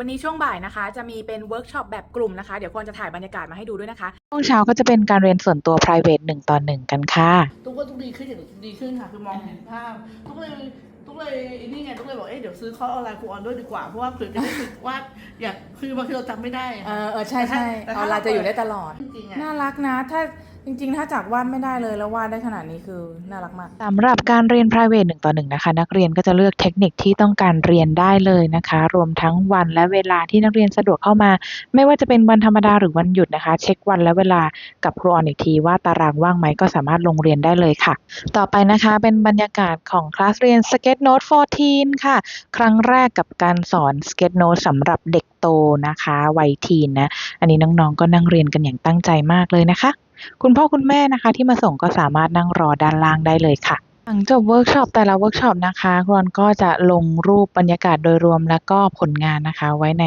วันนี้ช่วงบ่ายนะคะ จะมีเป็นเวิร์กช็อปแบบกลุ่มนะคะ เดี๋ยวควรจะถ่ายบรรยากาศมาให้ดูด้วยนะคะช่วงเช้าก็จะเป็นการเรียนส่วนตัว private หนึ่งต่อหนึ่งกันค่ะตุ๊กว่าตุ๊กดีขึ้นอย่างดีขึ้นค่ะ คือมองเห็นภาพตุ๊กเลยตุ๊กเลยนี่ไงตุ๊กเลยบอกเอ๊ะเดี๋ยวซื้อคอร์สออนไลน์ครูออนด้วยดีกว่าเพราะว่าเผื่อจะได้ฝึกวาดอยากคือบางทีเราจำไม่ได้อะเออเออใช่ใช่แต่อถ้าอนไลน์จะอยู่ได้ตลอด จริงๆอะ น่ารักนะ ถ้า จริงๆ ถ้าจากวาดไม่ได้เลยแล้ววาดได้ขนาดนี้คือน่ารักมากสำหรับการเรียน private หนึ่งต่อหนึ่งนะคะ นักเรียนก็จะเลือกเทคนิคที่ต้องการเรียนได้เลยนะคะ รวมทั้งวันและเวลาที่นักเรียนสะดวกเข้ามา ไม่ว่าจะเป็นวันธรรมดาหรือวันหยุดนะคะ เช็ควันและเวลากับครูออนอีกทีว่าตารางว่างไหมก็สามารถลงเรียนได้เลยค่ะ ต่อไปนะคะเป็นบรรยากาศของคลาสเรียน Sketch Note 14 ค่ะ ครั้งแรกกับการสอน Sketch Note สำหรับเด็กโตนะคะวัยทีนนะอันนี้น้องๆก็นั่งเรียนกันอย่างตั้งใจมากเลยนะคะ คุณพ่อคุณแม่นะคะ ที่มาส่งก็สามารถนั่งรอด้านล่างได้เลยค่ะ หลังจบเวิร์กช็อปแต่ละเวิร์กช็อปนะคะครอนก็จะลงรูปบรรยากาศโดยรวมแล้วก็ผลงานนะคะ ไว้ใน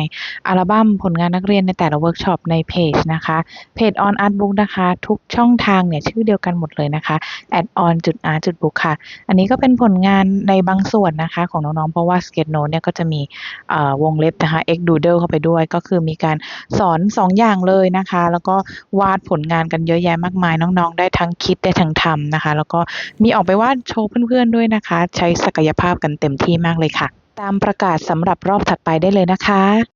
อัลบั้มผลงานนักเรียนในแต่ละเวิร์กช็อปในเพจนะคะเพจ on art book นะคะ ทุกช่องทางเนี่ยชื่อเดียวกันหมดเลยนะคะ add on จุด art จุด book ค่ะ อันนี้ก็เป็นผลงานในบางส่วนนะคะ ของน้องๆ เพราะว่า sketch note เนี่ยก็จะมีวงเล็บนะคะ x doodle เข้าไปด้วยก็คือมีการสอน2อย่างเลยนะคะ แล้วก็วาดผลงานกันเยอะแยะมากมายน้องๆ ได้ทั้งคิดได้ทั้งทำนะคะ แล้วก็มีออกไปวาดโชว์เพื่อนๆด้วยนะคะ ใช้ศักยภาพกันเต็มที่มากเลยค่ะ ตามประกาศสำหรับรอบถัดไปได้เลยนะคะ